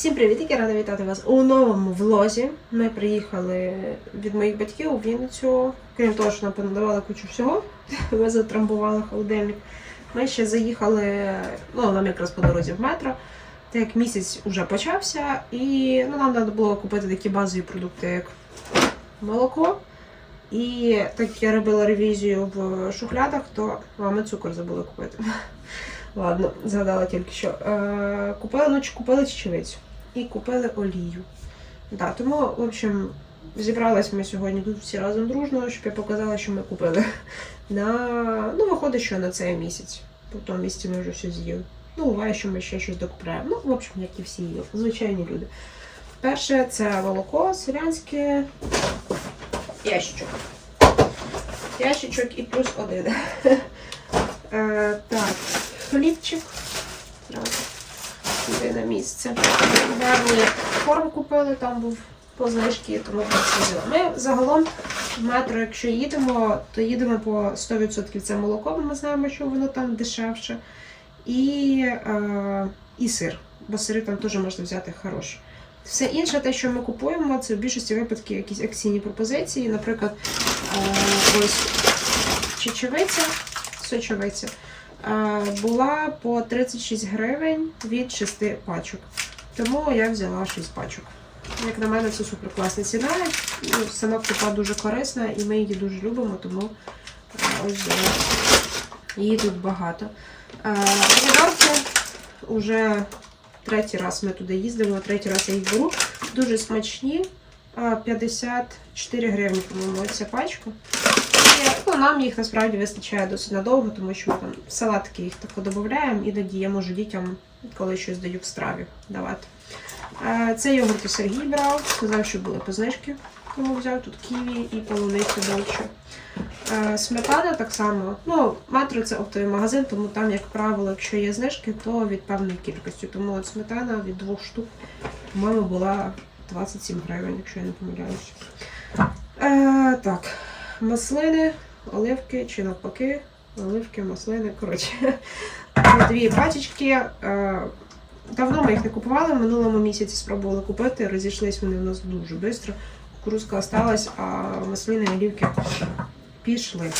Всім привіт! Я рада вітати вас у новому влозі. Ми приїхали від моїх батьків у Вінницю. Крім того, що нам понадавали кучу всього, ми затрамбували холодильник. Ми ще заїхали, ну нам якраз по дорозі в метро. Так як місяць вже почався, і ну, нам треба було купити такі базові продукти, як молоко. І так як я робила ревізію в шухлядах, то а, цукор забули купити. Ладно, згадала тільки що. Е, купили, ну, чи купили чечевицю і купили олію. Да, тому, в общем, зібрались ми сьогодні тут всі разом дружно, щоб я показала, що ми купили. На... Ну, виходить, що на цей місяць. По тому місяці ми вже все з'їли. Ну, буває, що ми ще щось докупляємо. Ну, в общем, як і всі звичайні люди. Перше це молоко селянське ящичок. Ящичок і плюс один. Е, так, хлібчик. Зразу сюди на місце. Гарний корм купили, там був по тому так сиділа. Ми загалом в метро, якщо їдемо, то їдемо по 100% це молоко, бо ми знаємо, що воно там дешевше. І, е, і сир, бо сири там теж можна взяти хороші. Все інше, те, що ми купуємо, це в більшості випадків якісь акційні пропозиції. Наприклад, е, ось чечевиця, сочевиця. Е, була по 36 гривень від 6 пачок. Тому я взяла 6 пачок. Як на мене, це супер класна ціна. Ну, Сама крупа дуже корисна і ми її дуже любимо, тому е, ось. Її тут багато. Е, Помідорки вже третій раз ми туди їздимо, третій раз я їх беру. Дуже смачні. Е, 54 гривні, по-моєму, ця пачка. Ну, нам їх насправді вистачає досить надовго, тому що ми там салатки їх тако додаємо, іноді я можу дітям, коли щось даю в страві, давати. Е, Це йогурти Сергій брав, сказав, що були по знижки, тому взяв тут ківі і полуницю довше. Сметана так само. Ну, метро це оптовий магазин, тому там, як правило, якщо є знижки, то від певної кількості. Тому от сметана від двох штук, по-моєму, була 27 гривень, якщо я не помиляюся. Е, так, маслини, оливки чи навпаки, оливки, маслини. Коротше, дві пачечки. Е, давно ми їх не купували, в минулому місяці спробували купити, розійшлись вони в нас дуже швидко. Кукурузка осталась, а маслини і олівки пішли.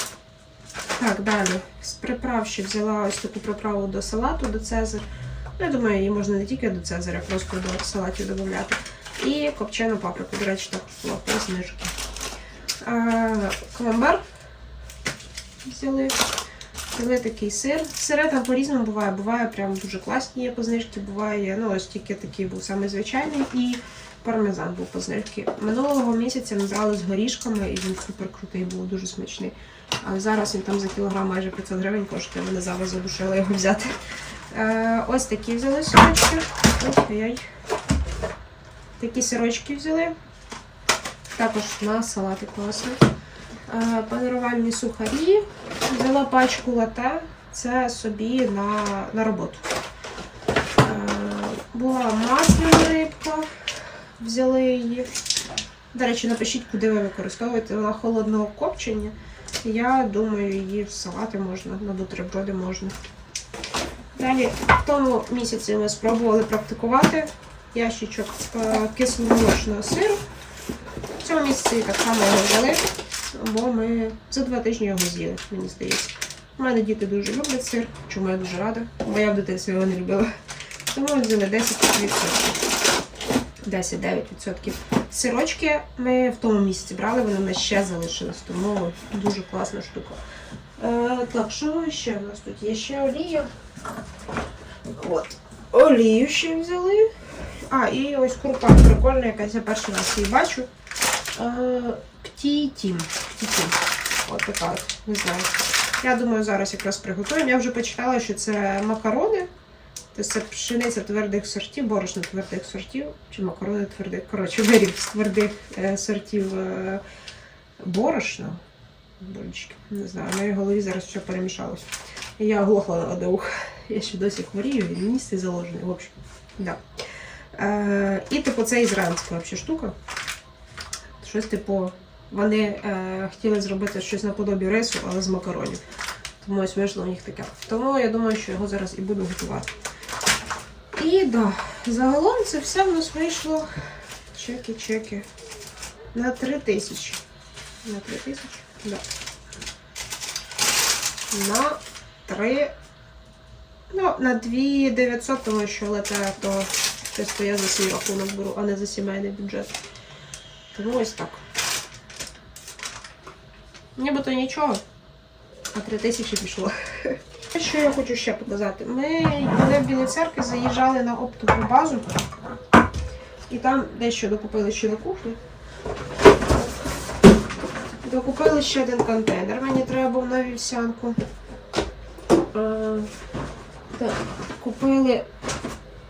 Так, далі. З приправ ще взяла ось таку приправу до салату, до Цезар. Ну, я думаю, її можна не тільки до Цезаря, просто до салатів додати. І копчену паприку, до речі, так була по знижки. А, Камамбер взяли. Взяли такий сир. Сири там по-різному буває. Буває прям дуже класні є по знижці, буває, ну ось тільки такий був самий звичайний. І пармезан був по знижці. Минулого місяця ми брали з горішками і він супер крутий, був дуже смачний. А зараз він там за кілограм майже 500 гривень коштує, мене зараз задушила його взяти. Е, ось такі взяли сирочки. Ой-ой. Такі сирочки взяли. Також на салати класно. Е, панірувальні сухарі. Взяла пачку лате. Це собі на, на роботу. Е, була масляна рибка. Взяли її. До речі, напишіть, куди ви використовуєте. Вона холодного копчення. Я думаю, її в салати можна, на бутерброди можна. Далі, в тому місяці ми спробували практикувати ящичок е, кисломолочного сиру. Цьому місяці так само його взяли, бо ми за два тижні його з'їли, мені здається. У мене діти дуже люблять сир, чому я дуже рада, бо я в дитинстві його не любила. Тому ми взяли 10%. 10-9%. Сирочки ми в тому місяці брали, вони в нас ще залишились, тому дуже класна штука. Е, так, що ще в нас тут? Є ще олія. От. Олію ще взяли. А, і ось крупа прикольна, якась я перший раз її бачу. Е. Птітім. От така, не знаю. Я думаю, зараз якраз приготуємо. Я вже почитала, що це макарони. Це пшениця твердих сортів, борошно твердих сортів, чи макарони твердих, коротше, виріб з твердих е, сортів е, борошна. Божечки, не знаю, в моїй голові зараз все перемішалось. Я оглохла на ухо. Я ще досі хворію, і місце заложений. В общем, да. Е, і типу це ізраїльська штука. Щось типу, вони е, хотіли зробити щось наподобі рису, але з макаронів. Тому ось вийшло у них таке. Тому я думаю, що його зараз і буду готувати. І да, загалом це все в нас вийшло. Чеки, чеки. На 3 тисячі. На 3 тисячі? Да. На 3. Ну, на 2 900, тому що лете, то чисто я за свій рахунок беру, а не за сімейний бюджет. Тому ось так. Нібито нічого, а 3 тисячі пішло. Що я хочу ще показати? Ми в Білій церкві заїжджали на оптову базу, і там дещо докупили ще до кухні. Докупили ще один контейнер. Мені треба був на вівсянку. Е, так, купили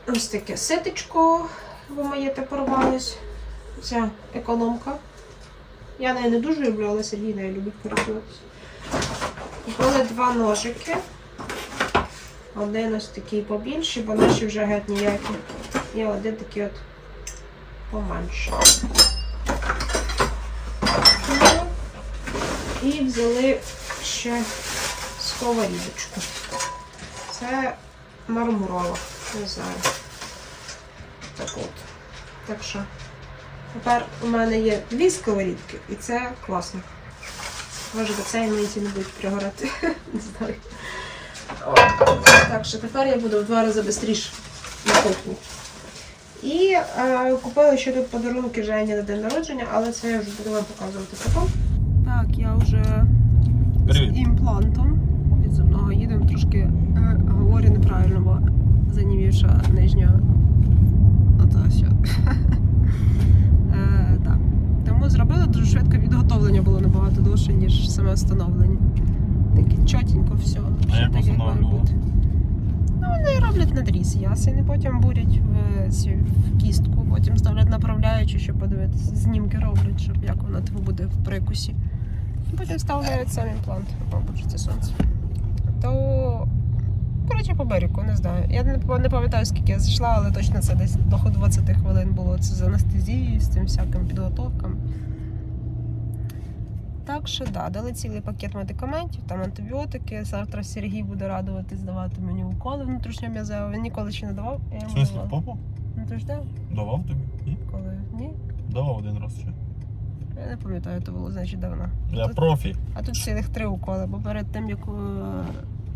ось таке ситечко, бо моє те порвалось. Ця економка. Я нею не дуже люблю, але Сергій нею любить користуватися. Купили два ножики. Один ось такий побільший, бо наші вже геть ніякі. І один такий от поменше. І взяли ще сковорідочку. Це мармурова, не знаю. Так от. Так що тепер у мене є дві сковорідки, і це класно. Може до цієї мені ці не будуть пригорати. Не знаю. О, Так що тепер я буду в два рази швидше на кухні. І е, купила ще тут подарунки Жені на день народження, але це я вже буду вам показувати потім. Так, я вже Привіт. з імплантом від зубного їдемо. Трошки е, говорю неправильно, бо занімівша нижня. Оце все. Тому зробили дуже швидко відготовлення було набагато довше, ніж саме встановлення. Таке чотенько все. А як так, має встановлювали? бути. Ну, вони роблять надріз ясені, потім бурять в, в кістку, потім ставлять направляючи, щоб подивитися. Знімки роблять, щоб як воно типу, буде в прикусі. І потім вставляють сам імплант. Мабуть, це сонце. То. Коротше, по берегу, не знаю. Я не, пам'ятаю, скільки я зайшла, але точно це десь до 20 хвилин було. Це з анестезією, з цим всяким підготовкам. Так що да, дали цілий пакет медикаментів, там антибіотики. Завтра Сергій буде радуватись давати мені уколи внутрішньом'язеві. Він ніколи ще не давав. Я йому давала. попу? Ну ти ж дав? Давав тобі? Ні? Коли? Ні? Давав один раз ще. Я не пам'ятаю, то було значить давно. Я Тут- профі. А тут цілих три уколи, бо перед тим як е,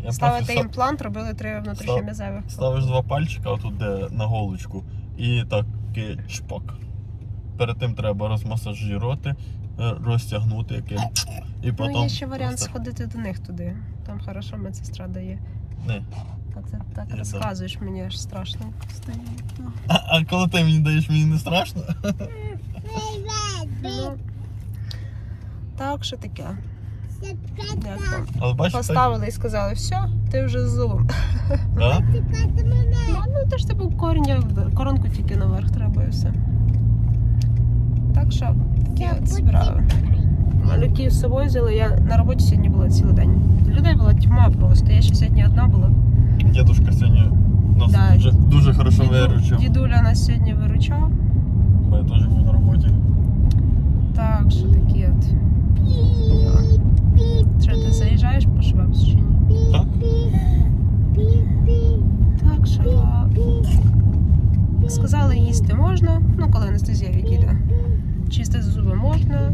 Я ставити профі. імплант, робили три внутрішньом'язевих. Ставиш два пальчика отут, де на голочку, і таки чпок. Перед тим треба розмасажувати, е, розтягнути яке. І потім. Ну, є ще варіант просто- сходити до них туди. Там хорошо медсестра дає. Не. А це так Я розказуєш, мені аж страшно стає. Ну, А, а коли ти мені даєш, мені не страшно? ну. Так, що таке? Але бачиш, Поставили і сказали, все, ти вже з зубом. да? Ну, ну то ж типу коріння, коронку тільки наверх треба і все. Так що такі от справи. Малюків з собою взяли. Я на роботі сьогодні була цілий день. Людей була тьма просто. Я ще сьогодні одна була. Дідушка сьогодні нас Да. дуже, дуже хорошо Діду- виручив. Дідуля нас сьогодні виручав. Я теж був на роботі. Так, що такі от. Що ти заїжджаєш по Швепс чи ні? Так? Так що сказали, їсти можна, ну коли анестезія відійде. Чистити зуби можна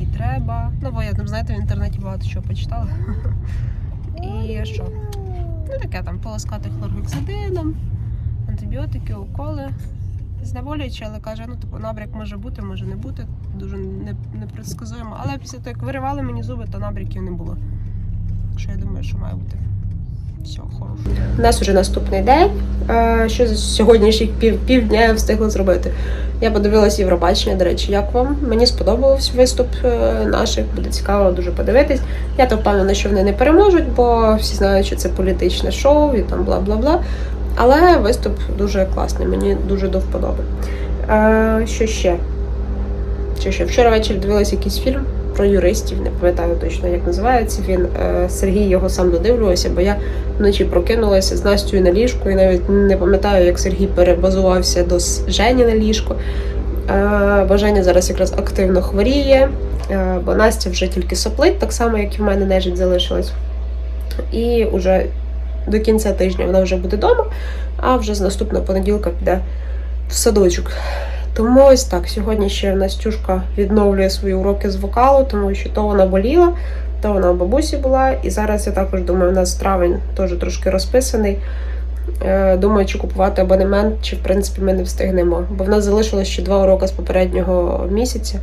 і треба. Ну, бо я там, знаєте, в інтернеті багато чого почитала. І що? Ну таке там полоскати хлоргексидином, антибіотики, уколи. Знеболюючи, але каже, ну типу набряк може бути, може не бути. Дуже не, непредсказуємо. Але після того, як виривали мені зуби, то набряків не було. Так що я думаю, що має бути все хорошо. У нас вже наступний день. Е, Що за сьогоднішніх пів, півдня я встигла зробити? Я подивилась Євробачення, до речі, як вам? Мені сподобався виступ е, наших, буде цікаво дуже подивитись. Я то впевнена, що вони не переможуть, бо всі знають, що це політичне шоу і там бла бла бла. Але виступ дуже класний, мені дуже до вподоби. Е, що ще? Що ще? Вчора ввечері дивилась якийсь фільм про юристів, не пам'ятаю точно, як називається він. Е, Сергій його сам додивлювався, бо я вночі прокинулася з Настю на ліжку і навіть не пам'ятаю, як Сергій перебазувався до Жені на ліжко. Е, Бо Женя зараз якраз активно хворіє, е, бо Настя вже тільки соплить, так само, як і в мене нежить залишилась. І вже до кінця тижня вона вже буде вдома. а вже з наступного понеділка піде в садочок. Тому ось так. Сьогодні ще Настюшка відновлює свої уроки з вокалу, тому що то вона боліла, то вона у бабусі була. І зараз я також думаю, у нас травень теж трошки розписаний. Е, Думаю, чи купувати абонемент, чи в принципі ми не встигнемо. Бо в нас залишилось ще два уроки з попереднього місяця.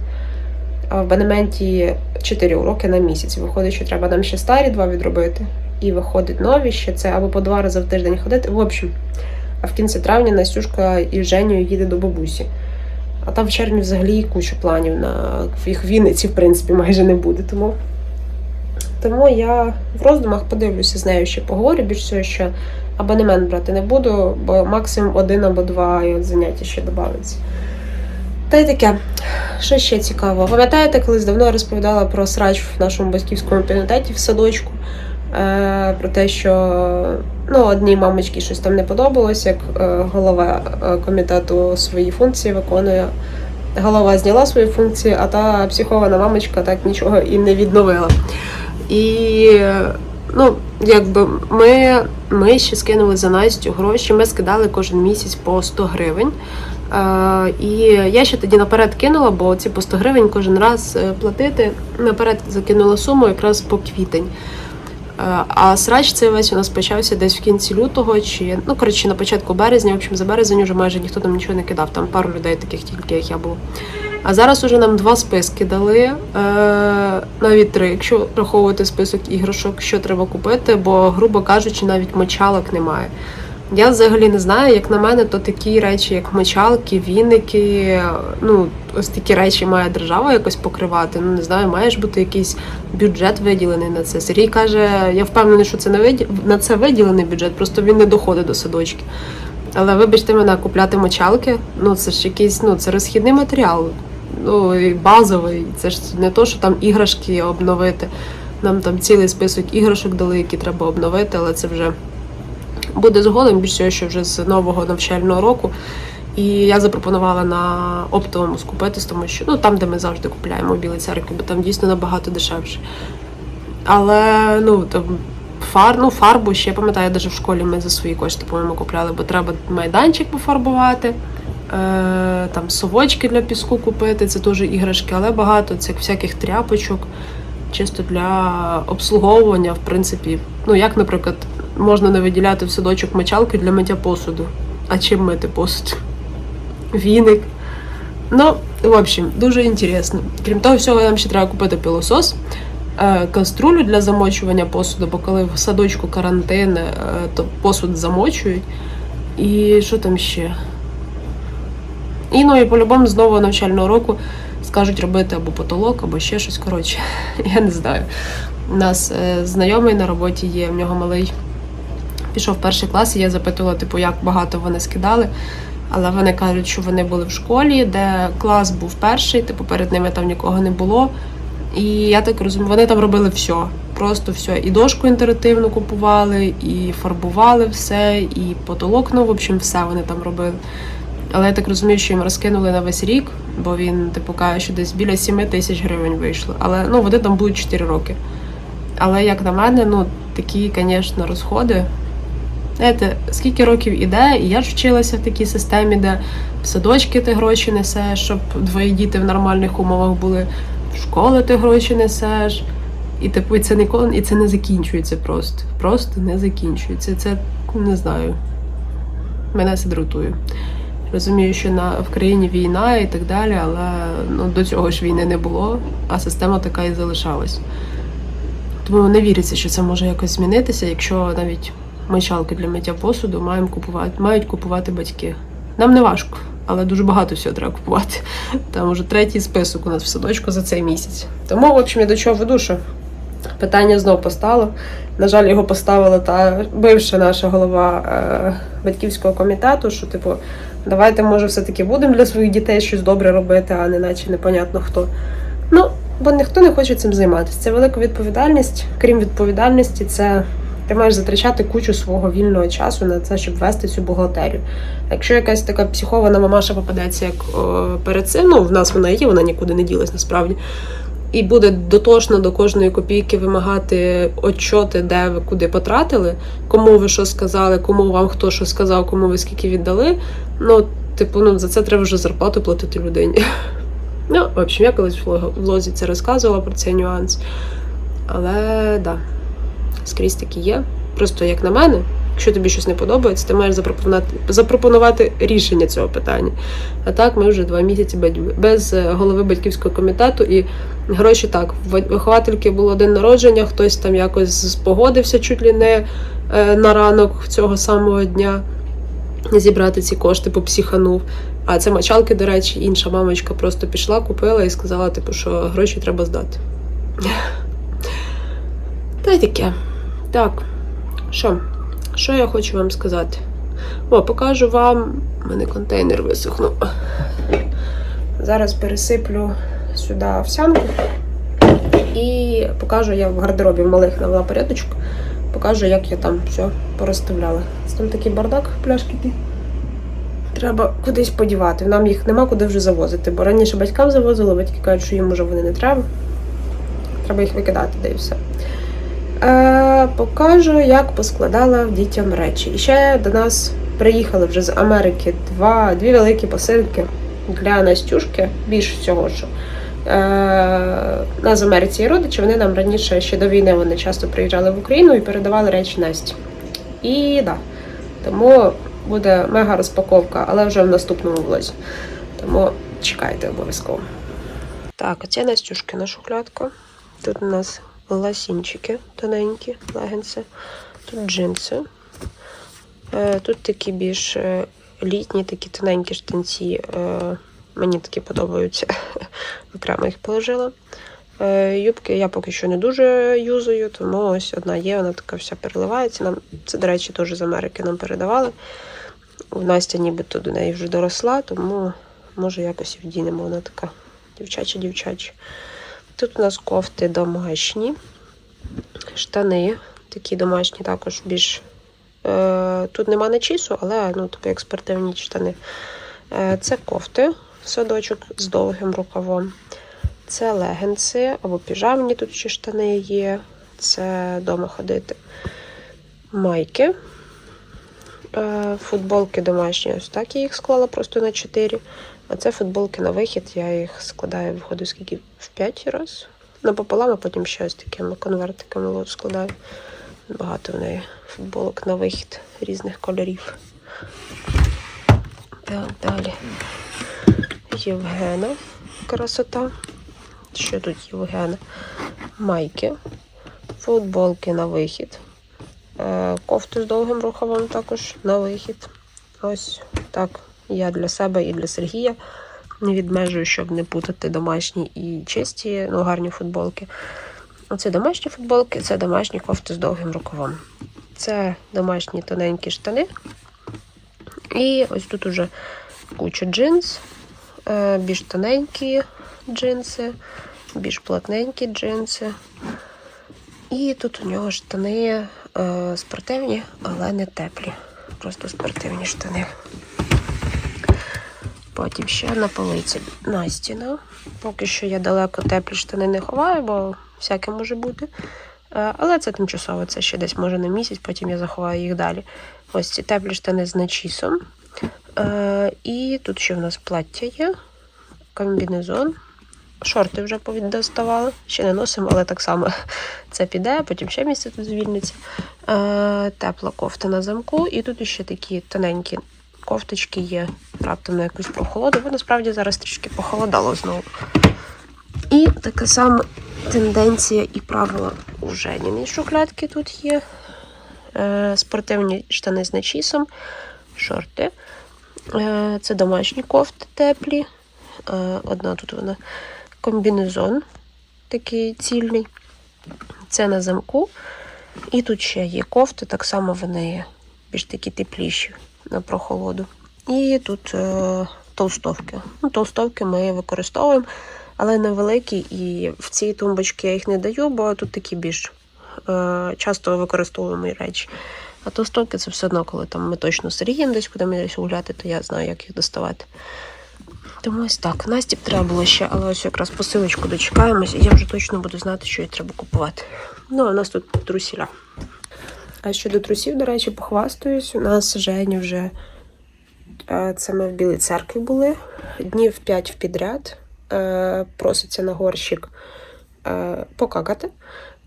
А в абонементі 4 уроки на місяць. Виходить, що треба нам ще старі два відробити. І виходить нові ще це або по два рази в тиждень ходити. В общем, а в кінці травня Настюшка із Женєю їде до бабусі. А там в червні взагалі куча планів на їх Вінниці, в принципі, майже не буде. Тому, тому я в роздумах подивлюся з нею ще поговорю. Більш всього, що абонемент брати не буду, бо максимум один або два і заняття ще додається. Та й таке. Що ще цікаво? Пам'ятаєте, колись давно я розповідала про срач в нашому батьківському комітеті в садочку. Е, про те, що ну, одній мамочці щось там не подобалось, як е, голова е, комітету свої функції виконує. Голова зняла свої функції, а та психована мамочка так нічого і не відновила. І ну, якби ми, ми ще скинули за Настю гроші. Ми скидали кожен місяць по 100 гривень. І я ще тоді наперед кинула, бо ці по 100 гривень кожен раз платити. Наперед закинула суму якраз по квітень. Е, А срач цей весь у нас почався десь в кінці лютого, чи ну коротше на початку березня. В общем, за березень вже майже ніхто там нічого не кидав. Там пару людей, таких тільки як я була. А зараз уже нам два списки дали, е, навіть три, якщо враховувати список іграшок, що треба купити, бо, грубо кажучи, навіть мочалок немає. Я взагалі не знаю, як на мене, то такі речі, як мочалки, віники, ну ось такі речі має держава якось покривати. Ну не знаю, має ж бути якийсь бюджет виділений на це. Сергій каже, я впевнений, що це не виді... на це виділений бюджет, просто він не доходить до садочки. Але вибачте мене, купляти мочалки, ну це ж якийсь, ну це розхідний матеріал. Ну і базовий. Це ж не то, що там іграшки обновити. Нам там цілий список іграшок дали, які треба обновити, але це вже буде згодом, більш всього, що вже з нового навчального року. І я запропонувала на оптовому скупитись, тому що ну там, де ми завжди купляємо в Білій церкві, бо там дійсно набагато дешевше. Але ну там фар, ну, фарбу ще пам'ятаю, навіть в школі ми за свої кошти, по-моєму, купляли, бо треба майданчик пофарбувати, е, там совочки для піску купити, це теж іграшки, але багато цих всяких тряпочок, чисто для обслуговування, в принципі. Ну, як, наприклад, можна не виділяти в садочок мочалки для миття посуду. А чим мити посуд? Віник. Ну, в общем, дуже інтересно. Крім того всього, нам ще треба купити пилосос, е, каструлю для замочування посуду, бо коли в садочку карантин, е, то посуд замочують. І що там ще? І ну і по-любому з нового навчального року скажуть робити або потолок, або ще щось. Коротше, я не знаю. У нас е, знайомий на роботі є, в нього малий пішов перший клас, і я запитувала, типу, як багато вони скидали. Але вони кажуть, що вони були в школі, де клас був перший, типу перед ними там нікого не було. І я так розумію, вони там робили все. Просто все. І дошку інтерактивну купували, і фарбували все, і потолок, ну, в общем, все вони там робили. Але я так розумію, що їм розкинули на весь рік, бо він, типу, каже, що десь біля 7 тисяч гривень вийшло. Але ну, вони там будуть 4 роки. Але як на мене, ну, такі, звісно, розходи. Знаєте, скільки років іде, і я ж вчилася в такій системі, де в садочки ти гроші несеш, щоб твої діти в нормальних умовах були, в школи ти гроші несеш. І типу, і це ніколи і це не закінчується просто. Просто не закінчується. Це не знаю. Мене це дратує. Розумію, що на в країні війна і так далі, але ну, до цього ж війни не було, а система така і залишалась. Тому не віриться, що це може якось змінитися, якщо навіть мочалки для миття посуду маємо купувати, мають купувати батьки. Нам не важко, але дуже багато всього треба купувати. Там уже третій список у нас в садочку за цей місяць. Тому, в общем, я до чого веду, що питання знов постало. На жаль, його поставила та бивша наша голова е, батьківського комітету, що, типу, давайте, може, все-таки будемо для своїх дітей щось добре робити, а не наче непонятно хто. Ну, бо ніхто не хоче цим займатися. Це велика відповідальність. Крім відповідальності, це ти маєш затрачати кучу свого вільного часу на це, щоб вести цю бухгалтерію. Якщо якась така психована мамаша попадеться, як о, перед цим, ну в нас вона є, вона нікуди не ділась насправді. і буде дотошно до кожної копійки вимагати отчоти, де ви куди потратили, кому ви що сказали, кому вам хто що сказав, кому ви скільки віддали. Ну, типу, ну за це треба вже зарплату платити людині. Ну, в общем, я колись в влозі це розказувала про цей нюанс. Але да, скрізь такі є. Просто як на мене, якщо тобі щось не подобається, ти маєш запропонувати, запропонувати рішення цього питання. А так ми вже два місяці без е, голови батьківського комітету і гроші так. Виховательки було день народження, хтось там якось спогодився чуть ли не е, на ранок цього самого дня зібрати ці кошти, попсіханув. А це мочалки, до речі, інша мамочка просто пішла, купила і сказала, типу, що гроші треба здати. Та й таке. Так, що? Що я хочу вам сказати? О, покажу вам. У мене контейнер висохнув. Зараз пересиплю сюди овсянку і покажу, я в гардеробі малих навела порядочок. Покажу, як я там все порозставляла. Там такий бардак, пляшки ті. Треба кудись подівати. Нам їх нема куди вже завозити, бо раніше батькам завозили, батьки кажуть, що їм вже вони не треба. Треба їх викидати, де і все. Е, покажу, як поскладала дітям речі. І ще до нас приїхали вже з Америки два, дві великі посилки для Настюшки. Більш всього, що е, нас в Америці є родичі, вони нам раніше ще до війни вони часто приїжджали в Україну і передавали речі Насті. І да, тому буде мега розпаковка, але вже в наступному влозі. Тому чекайте обов'язково. Так, оце Настюшкина шухлядка. Тут у нас ласінчики тоненькі, легенси. Тут джинси. Е, Тут такі більш е, літні, такі тоненькі штанці. Е, Мені такі подобаються. Окремо їх положила. Юбки я поки що не дуже юзаю, тому ось одна є, вона така вся переливається. Нам, це, до речі, теж з Америки нам передавали. Настя нібито до неї вже доросла, тому може якось і вдінемо. Вона така дівчача-дівчача. Тут у нас кофти домашні, штани, такі домашні, також більш. Е, тут нема начісу, але ну, типу як спортивні штани. Е, це кофти, садочок з довгим рукавом. Це легенси або піжамні тут ще штани є. Це вдома ходити. Майки. Е, футболки домашні, ось так я їх склала просто на 4. А це футболки на вихід, я їх складаю, виходить, скільки в 5 раз. Напополам, а потім ще ось такими конвертиками складаю. Багато в неї футболок на вихід різних кольорів. Так, далі. Євгена. Красота. Що тут Євгена? Майки, футболки на вихід. Е, Кофту з довгим рукавом також на вихід. Ось так. Я для себе і для Сергія не відмежую, щоб не путати домашні і чисті, ну, гарні футболки. Оце домашні футболки, це домашні кофти з довгим рукавом. Це домашні тоненькі штани. І ось тут уже куча джинс, е, більш тоненькі джинси, більш плотненькі джинси. І тут у нього штани е, спортивні, але не теплі. Просто спортивні штани. Потім ще на полиці Настіна. Поки що я далеко теплі штани не ховаю, бо всяке може бути. Е, Але це тимчасово, це ще десь може на місяць, потім я заховаю їх далі. Ось ці теплі штани з начісом. Е, І тут ще в нас плаття є, комбінезон. Шорти вже повіддоставала. Ще не носимо, але так само це піде, потім ще місце тут звільниться. Е, Тепла кофта на замку. І тут ще такі тоненькі кофточки є раптом на якусь прохолоду, бо насправді зараз трішки похолодало знову. І така сама тенденція і правила у Женіній шухлядки тут є. Е, спортивні штани з начісом, шорти. Е, це домашні кофти теплі. Е, одна тут вона комбінезон такий цільний. Це на замку. І тут ще є кофти, так само вони більш такі тепліші на прохолоду. І тут е, толстовки. Ну, толстовки ми використовуємо, але невеликі, і в ці тумбочки я їх не даю, бо тут такі більш е, часто використовуємо речі. А толстовки це все одно, коли там ми точно з Сергієм десь куди ми десь гуляти, то я знаю, як їх доставати. Тому ось так. Насті б треба було ще, але ось якраз посилочку дочекаємось, і я вже точно буду знати, що їй треба купувати. Ну, а у нас тут трусіля. А щодо трусів, до речі, похвастаюсь. У нас Жені вже е, це ми в Білій церкві були. Днів 5 в підряд. Е, Проситься на горщик е, покакати.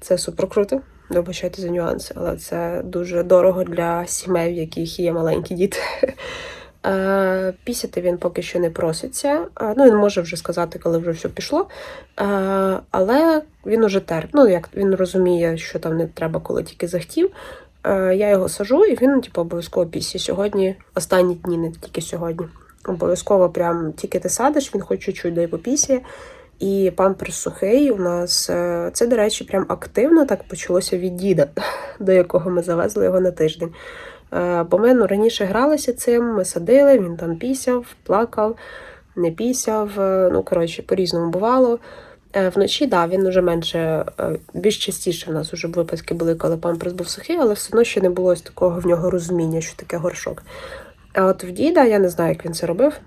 Це супер круто. Вибачайте за нюанси, але це дуже дорого для сімей, в яких є маленькі діти. Пісяти він поки що не проситься. Ну, він може вже сказати, коли вже все пішло. Але він уже терп. Ну, як він розуміє, що там не треба, коли тільки захотів. Е, Я його сажу, і він, типу, обов'язково пісі. Сьогодні, останні дні, не тільки сьогодні. Обов'язково прям тільки ти садиш, він хоч чуть-чуть дай попісіє. І памперс сухий у нас е, це, до речі, прям активно так почалося від діда, до якого ми завезли його на тиждень. Е, Бо ми ну, раніше гралися цим, ми садили, він там пісяв, плакав, не пісяв. Ну, коротше, по-різному бувало. Е, Вночі, да, він уже менше, е, більш частіше в нас вже випадки були, коли памперс був сухий, але все одно ще не було ось такого в нього розуміння, що таке горшок. А от в діда, я не знаю, як він це робив.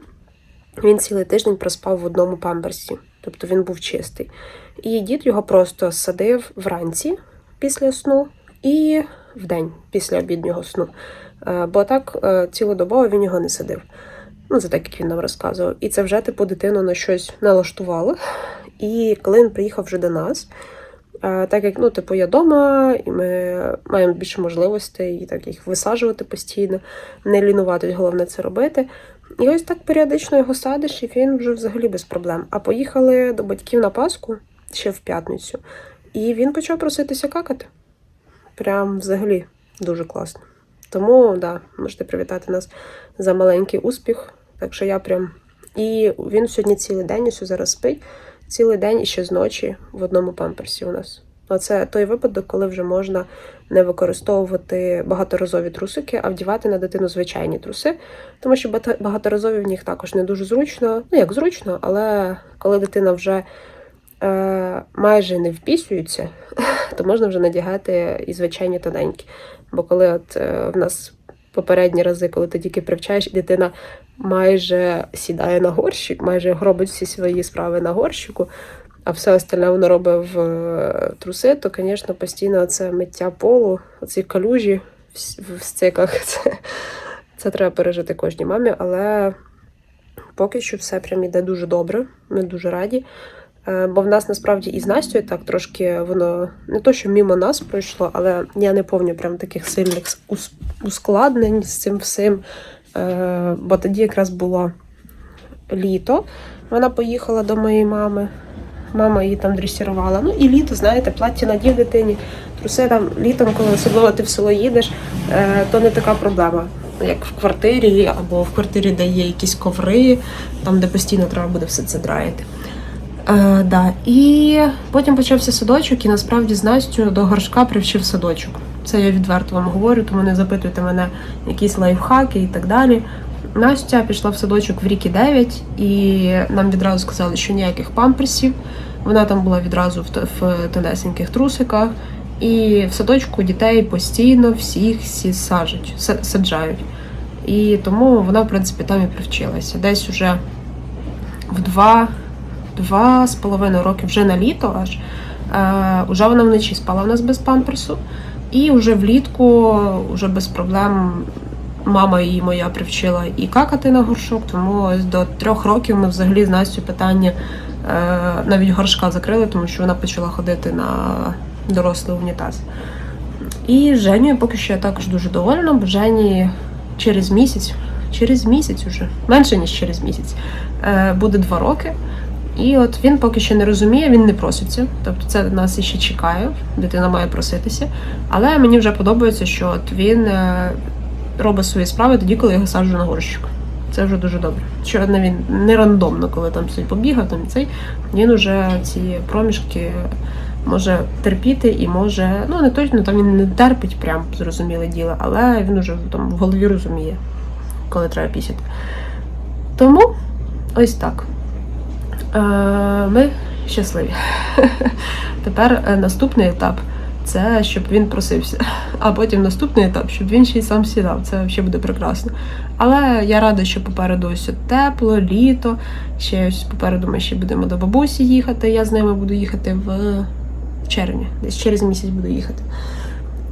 Він цілий тиждень проспав в одному памперсі, тобто він був чистий. І дід його просто садив вранці після сну і вдень після обіднього сну. Е, Бо так цілодобово він його не садив. Ну, це так, як він нам розказував. І це вже типу дитину на щось налаштувало. І коли він приїхав вже до нас, е, так як ну, типу, я вдома, і ми маємо більше можливостей і так їх висаджувати постійно, не лінуватись, головне це робити. І ось так періодично його садиш, і він вже взагалі без проблем. А поїхали до батьків на Пасху ще в п'ятницю, і він почав проситися какати. Прям взагалі дуже класно. Тому, да, можете привітати нас за маленький успіх. Так що я прям. І він сьогодні цілий день, ось зараз спить, цілий день і ще з ночі в одному памперсі у нас. Оце той випадок, коли вже можна не використовувати багаторазові трусики, а вдівати на дитину звичайні труси. Тому що багаторазові в них також не дуже зручно. Ну, як зручно, але коли дитина вже е, майже не впісюється, то можна вже надягати і звичайні тоненькі. Бо коли от е, в нас попередні рази, коли ти тільки привчаєш, дитина майже сідає на горщик, майже робить всі свої справи на горщику, а все остальне вона робить в е, труси, то, звісно, постійно це миття полу, оці калюжі в стиках. Це, це треба пережити кожній мамі, але поки що все прям іде дуже добре. Ми дуже раді. Е, Бо в нас насправді і з Настю так трошки воно не то, що мімо нас пройшло, але я не пам'ятаю прям таких сильних ускладнень з цим всім. Е, Бо тоді якраз було літо. Вона поїхала до моєї мами. Мама її там дресірувала. Ну і літо, знаєте, плаття надів дитині. Труси там літом, коли особливо ти в село їдеш, е, то не така проблема. Як в квартирі, або в квартирі, де є якісь коври, там, де постійно треба буде все це драїти. Е, да. І потім почався садочок, і насправді з Настю до горшка привчив садочок. Це я відверто вам говорю, тому не запитуйте мене якісь лайфхаки і так далі. Настя пішла в садочок в рік і 9, і нам відразу сказали, що ніяких памперсів. Вона там була відразу в, в тонесеньких трусиках. І в садочку дітей постійно всіх всі саджать, са- саджають. І тому вона, в принципі, там і привчилася. Десь уже в два, два з половиною роки вже на літо аж. Уже вона вночі спала в нас без памперсу. І вже влітку, вже без проблем, мама її моя привчила і какати на горшок, тому ось до трьох років ми взагалі з Настю питання е, навіть горшка закрили, тому що вона почала ходити на дорослий унітаз. І з Женєю поки що я також дуже довольна, бо Жені через місяць, через місяць уже, менше ніж через місяць, е, буде два роки. І от він поки що не розуміє, він не проситься. Тобто це нас іще чекає, дитина має проситися. Але мені вже подобається, що от він е, робить свої справи тоді, коли я його саджу на горщик. Це вже дуже добре. Що він не рандомно, коли там собі побігав, там цей він уже ці проміжки може терпіти і може, ну не точно там він не терпить, прям зрозуміле діло, але він уже там в голові розуміє, коли треба пісяти. Тому ось так. Е, Ми щасливі. Тепер е, наступний етап це щоб він просився. А потім наступний етап, щоб він ще й сам сідав. Це взагалі буде прекрасно. Але я рада, що попереду ось тепло, літо. Ще попереду ми ще будемо до бабусі їхати. Я з ними буду їхати в червні, десь через місяць буду їхати.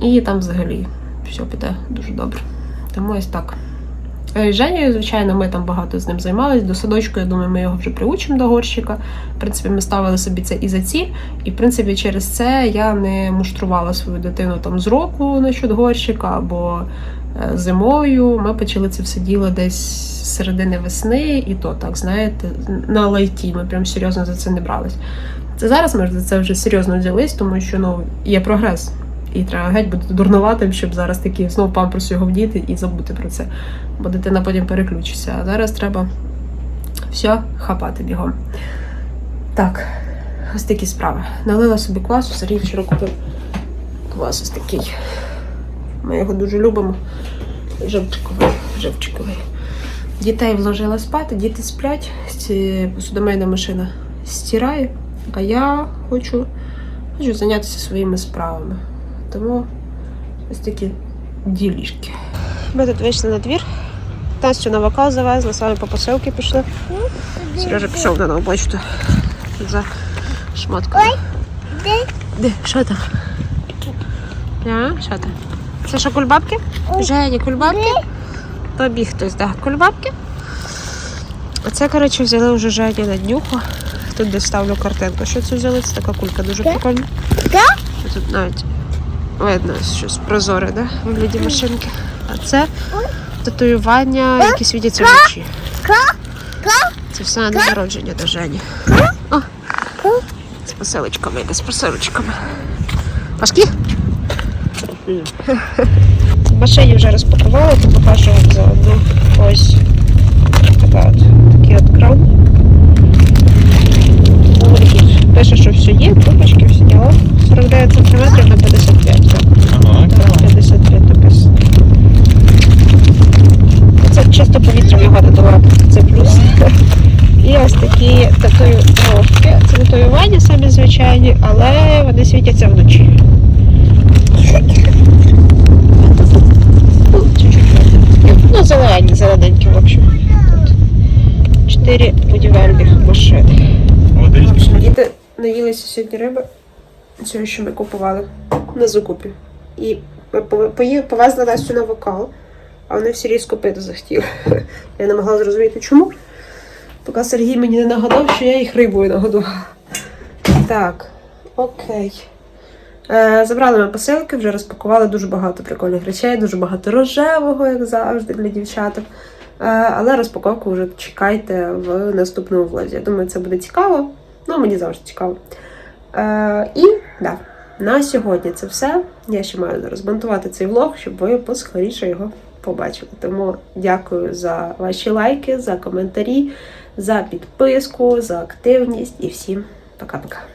І там взагалі все піде дуже добре. Тому ось так. Е, Женєю, звичайно, ми там багато з ним займалися. До садочку, я думаю, ми його вже приучимо до горщика. В принципі, ми ставили собі це і за ціль. І, в принципі, через це я не муштрувала свою дитину там з року насчет горщика або е, зимою. Ми почали це все діло десь середини весни, і то так, знаєте, на лайті. Ми прям серйозно за це не брались. Це зараз ми за це вже серйозно взялись, тому що ну є прогрес. І треба геть бути дурнуватим, щоб зараз такі знову памперс його вдіти і забути про це. Бо дитина потім переключиться. А зараз треба все хапати бігом. Так, ось такі справи. Налила собі квасу, Сергій вчора купив квас ось такий. Ми його дуже любимо. Живчиковий, живчиковий. Дітей вложила спати, діти сплять, посудомийна машина стирає, а я хочу, хочу зайнятися своїми справами. Тому ось такі ділішки. Ми тут вийшли на двір. Настю на вокал завезли, самі по посилки пішли. Сережа пішов на нову почту за шмотками. Де? Що там? А? Що там? Це що кульбабки? Жені, кульбабки? Побіг хтось, так. Кульбабки? Оце, коротше, взяли вже Жені на днюху. Тут де ставлю картинку. Що це взяли? Це така кулька дуже прикольна. Тут навіть видно щось прозоре, да? В вигляді машинки. А це татуювання, які світяться вночі. Це все на народження до Жені. О, з посилочками, з посилочками. Пашки? Машині вже розпакували, то покажу вам заодно. Ось така от, такий от кран. Ну, Пише, що все є, трубочки, все діло. 49 см на 55. Так, Ага, так 55. Це чисто повітря його додавати, це плюс. І ось такі татуїровки. Це татуювання самі звичайні, але вони світяться вночі. Ну. Ну, зелені, зелененькі, в общем. Тут чотири будівельних машини. Діти наїлися сьогодні риби, цього, що ми купували на закупі. І повезли Настю на вокал, а вони всі різко пити захотіли. Я не могла зрозуміти, чому. Поки Сергій мені не нагадав, що я їх рибою нагодувала. Так, окей. Е, забрали ми посилки, вже розпакували дуже багато прикольних речей, дуже багато рожевого, як завжди, для дівчаток. Е, але розпаковку вже чекайте в наступному влозі. Я думаю, це буде цікаво. Ну, мені завжди цікаво. Е, і да, на сьогодні це все. Я ще маю розмонтувати цей влог, щоб ви поскоріше його побачили. Тому дякую за ваші лайки, за коментарі, за підписку, за активність і всім пока-пока.